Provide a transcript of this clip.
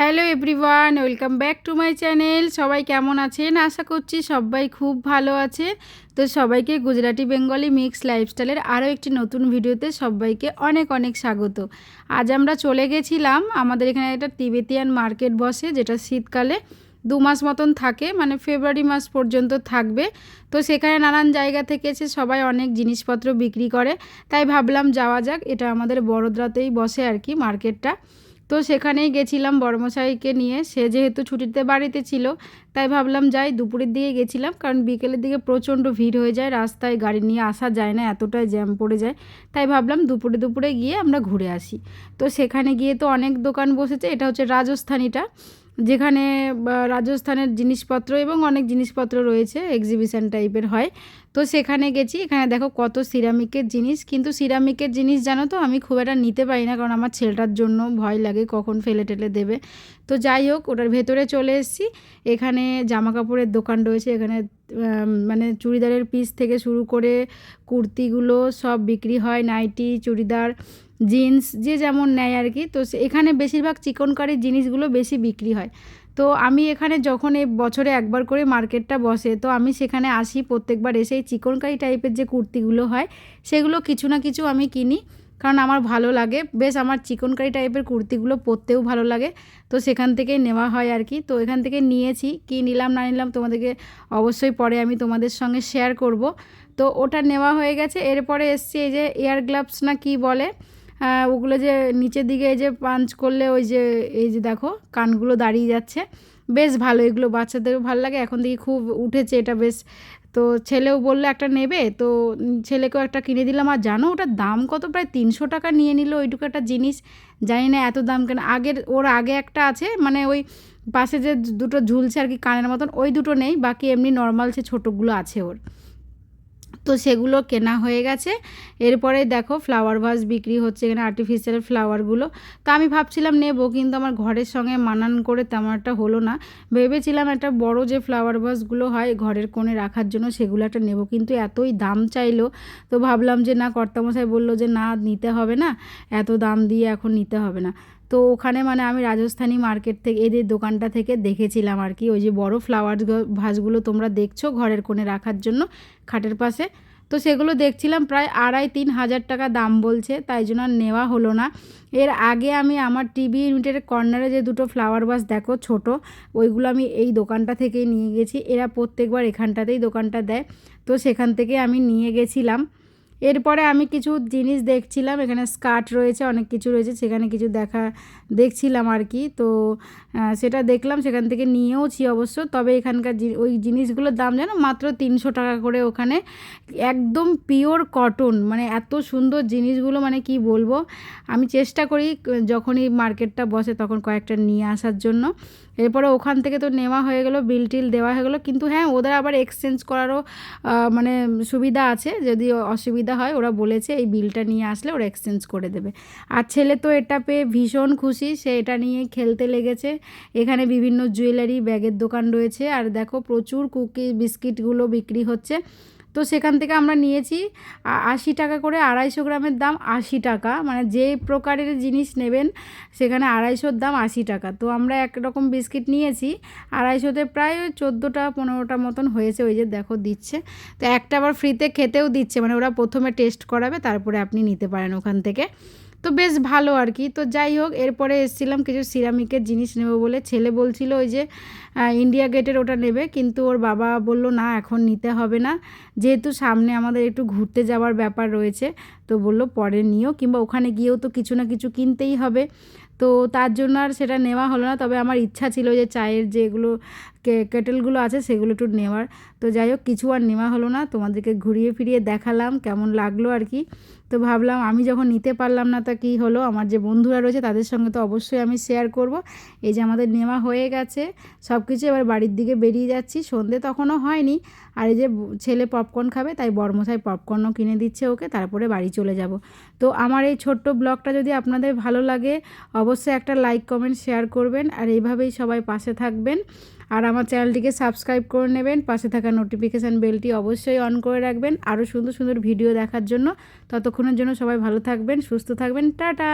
Hello everyone, welcome back to my channel. সবাই কেমন আছেন? আশা করছি সবাই খুব ভালো আছে। তো সবাইকে গুজরাটি বেঙ্গলি মিক্স লাইফস্টাইলের আরও একটি নতুন ভিডিওতে সবাইকে অনেক অনেক স্বাগত। আজ আমরা চলে গেছিলাম, আমাদের এখানে একটা তিবেতিয়ান মার্কেট বসে, যেটা শীতকালে দু মাস মতন থাকে মানে ফেব্রুয়ারি মাস পর্যন্ত থাকবে। তো সেখানে নানান জায়গা থেকে এসে সবাই অনেক জিনিসপত্র বিক্রি করে। তাই ভাবলাম যাওয়া যাক, এটা আমাদের বড়োদ্রাতেই বসে আর কি মার্কেটটা। তো সেখানেই গেছিলাম বড়মশাইকে নিয়ে। সে যেহেতু ছুটিতে বাড়িতে ছিল, তাই ভাবলাম যাই দুপুরের দিকে গেছিলাম, কারণ বিকেলের দিকে প্রচণ্ড ভিড় হয়ে যায়, রাস্তায় গাড়ি নিয়ে আসা যায় না, এতটাই জ্যাম পড়ে যায়। তাই ভাবলাম দুপুরে দুপুরে গিয়ে আমরা ঘুরে আসি। তো সেখানে গিয়ে তো অনেক দোকান বসেছে, এটা হচ্ছে রাজস্থানীটা। যেখানে রাজস্থানের জিনিসপত্র এবং অনেক জিনিসপত্র রয়েছে এক্সিবিশন টাইপের হয়। তো সেখানে গেছি, এখানে দেখো কত সিরামিকের জিনিস। কিন্তু সিরামিকের জিনিস জানো তো, আমি খুব একটা নিতে পারি না, কারণ আমার ছেলেটার জন্য ভয় লাগে কখন ফেলে টেলে দেবে। তো যাই হোক, ওটার ভেতরে চলে এসেছি। এখানে জামা কাপড়ের দোকান রয়েছে, এখানে মানে চুড়িদারের পিস থেকে শুরু করে কুর্তিগুলো সব বিক্রি হয়, নাইটি, চুড়িদার। জিন্স যে যেমন নেয় আর কি, তো এখানে বেশিরভাগ চিকনকারির জিনিসগুলো বেশি বিক্রি হয়। তো আমি এখানে যখন এই বছরে একবার করে মার্কেটটা বসে, তো আমি সেখানে আসি, প্রত্যেকবার এসে চিকনকারি টাইপের যে কুর্তিগুলো হয়, সেগুলো কিছু না কিছু আমি কিনি, কারণ আমার ভালো লাগে। বেশ, আমার চিকনকারি টাইপের কুর্তিগুলো পরতেও ভালো লাগে। তো সেখান থেকেই নেওয়া হয় আর কি। তো এখান থেকে নিয়েছি, কি নিলাম, না নিলাম তোমাদেরকে অবশ্যই পরে আমি তোমাদের সঙ্গে শেয়ার করব। তো ওটা নেওয়া হয়ে গেছে। এরপরে এসছে এই যে এয়ার গ্লাভস না কি বলে ওগুলো যে নিচের দিকে এই যে পাঞ্চ করলে ওই যে, এই যে দেখো, কানগুলো দাঁড়িয়ে যাচ্ছে। বেশ ভালো, এগুলো বাচ্চাদেরও ভালো লাগে। এখন থেকে খুব উঠেছে এটা বেশ। তো ছেলেও বলল, একটা নেবে? তো ছেলেকেও একটা কিনে দিলাম। আর জানো, ওটার দাম কত? প্রায় তিনশো টাকা নিয়ে নিল ওইটুকু একটা জিনিস। জানি না এত দাম কেন। আগের, ওর আগে একটা আছে মানে ওই পাশে যে দুটো ঝুলছে আর কি কানের মতন, ওই দুটো নেই। বাকি এমনি নর্মাল সে ছোটোগুলো আছে ওর। তো সেগুলো কেনা হয়ে গেছে। এরপরে দেখো ফ্লাওয়ার ভাস বিক্রি হচ্ছে এখানে আর্টিফিশিয়াল ফ্লাওয়ারগুলো তো আমি ভাবছিলাম নেব, কিন্তু আমার ঘরের সঙ্গে মানান করে তেমন একটা হলো না। ভেবেছিলাম একটা বড় যে ফ্লাওয়ার ভাসগুলো হয় ঘরের কোণে রাখার জন্য সেগুলো একটা নেব, কিন্তু এতই দাম চাইলো। তো ভাবলাম যে না, কর্তামশাই বলল যে না, নিতে হবে না। এত দাম দিয়ে এখন নিতে হবে না। তো ওখানে মানে আমি রাজস্থানী মার্কেট থেকে, এদের দোকানটা থেকে দেখেছিলাম আর কি। ওই যে বড় ফ্লাওয়ার ভাসগুলো তোমরা দেখছ ঘরের কোণে রাখার জন্য। খাটের পাশে। তো সেগুলো দেখছিলাম প্রায় আড়াই তিন হাজার টাকা দাম বলছে, তাই জন্য আর নেওয়া হলো না। এর আগে আমি আমার টিভি ইউনিটের কর্নারে যে দুটো ফ্লাওয়ার বাস দেখো ছোট, ওইগুলো আমি এই দোকানটা থেকেই নিয়ে গেছি। এরা প্রত্যেকবার এখানটাতেই দোকানটা দেয়। তো সেখান থেকে আমি নিয়ে গেছিলাম। এরপরে আমি কিছু জিনিস দেখছিলাম, এখানে স্কার্ট রয়েছে, অনেক কিছু রয়েছে, সেখানে কিছু দেখা, দেখছিলাম আর কি। তো সেটা দেখলাম, সেখান থেকে নিয়েওছি অবশ্য, তবে এখানকার ওই জিনিসগুলোর দাম যেন মাত্র তিনশো টাকা করে ওখানে, একদম পিওর কটন মানে এত সুন্দর জিনিসগুলো মানে কি বলব? আমি চেষ্টা করি যখনই মার্কেটটা বসে তখন কয়েকটা নিয়ে আসার জন্য। এরপরে ওখান থেকে তো নেওয়া হয়ে গেলো বিল টিল দেওয়া হয়ে গেলো, কিন্তু হ্যাঁ ওদের আবার এক্সচেঞ্জ করারও মানে সুবিধা আছে, যদি অসুবিধা হয়, ওরা বলেছে এই বিলটা নিয়ে আসলে ওরা এক্সচেঞ্জ করে দেবে। আর ছেলে তো এটা পেয়ে ভীষণ খুশি, সে এটা নিয়ে খেলতে লেগেছে। এখানে বিভিন্ন জুয়েলারি ব্যাগের দোকান রয়েছে। আর দেখো প্রচুর কুকি বিস্কিটগুলো বিক্রি হচ্ছে। তো সেখান থেকে আমরা নিয়েছি আশি টাকা করে আড়াইশো গ্রামের দাম আশি টাকা। মানে যে প্রকারের জিনিস নেবেন, সেখানে আড়াইশোর দাম আশি টাকা। তো আমরা একরকম বিস্কিট নিয়েছি, আড়াইশোতে প্রায় চোদ্দোটা, পনেরোটা মতন হয়েছে। ওই যে দেখো দিচ্ছে। তো একটা আবার ফ্রিতে খেতেও দিচ্ছে। মানে ওরা প্রথমে টেস্ট করাবে, তারপরে আপনি নিতে পারেন ওখান থেকে। তো বেশ ভালো আর কি। তো যাই হোক, এরপরে এসেছিলাম কিছু সিরামিকের জিনিস নেব বলে। ছেলে বলছিল ওই যে ইন্ডিয়া গেটের ওটা নেবে, কিন্তু ওর বাবা বলল, না, এখন নিতে হবে না। যেহেতু সামনে আমাদের একটু ঘুরতে যাওয়ার ব্যাপার রয়েছে তো বলল, পরে নিও। কিংবা ওখানে গিয়েও তো কিছু না কিছু কিনতেই হবে। তো তার জন্য আর সেটা নেওয়া হলো না। তবে আমার ইচ্ছা ছিল যে চায়ের যেগুলো কেটেলগুলো আছে সেগুলো একটু নেওয়ার। তো যাই হোক, কিছু আর নেওয়া হলো না। তোমাদেরকে ঘুরিয়ে ফিরিয়ে দেখালাম কেমন লাগল আর কি। তো ভাবলাম, আমি যখন নিতে পারলাম না তা কী হলো? আমার যে বন্ধুরা রয়েছে তাদের সঙ্গে তো অবশ্যই আমি শেয়ার করব। এই যে আমাদের নেওয়া হয়ে গেছে। সব কিছু এবার বাড়ির দিকে বেরিয়ে যাচ্ছি। সন্ধে তখনও হয়নি। আর এই যে ছেলে পপকর্ন খাবে, তাই বর্মশাই পপকর্নও কিনে দিচ্ছে ওকে। তারপরে বাড়ি চলে যাব। তো আমার এই ছোট্ট ব্লগটা যদি আপনাদের ভালো লাগে, অবশ্যই একটা লাইক, কমেন্ট, শেয়ার করবেন। আর এইভাবেই সবাই পাশে থাকবেন। আর আমার চ্যানেলটিকে সাবস্ক্রাইব করে নেবেন। পাশে থাকা নোটিফিকেশান বেলটি অবশ্যই অন করে রাখবেন। আরও সুন্দর সুন্দর ভিডিও দেখার জন্য। ততক্ষণের জন্য সবাই ভালো থাকবেন, সুস্থ থাকবেন। টাটা!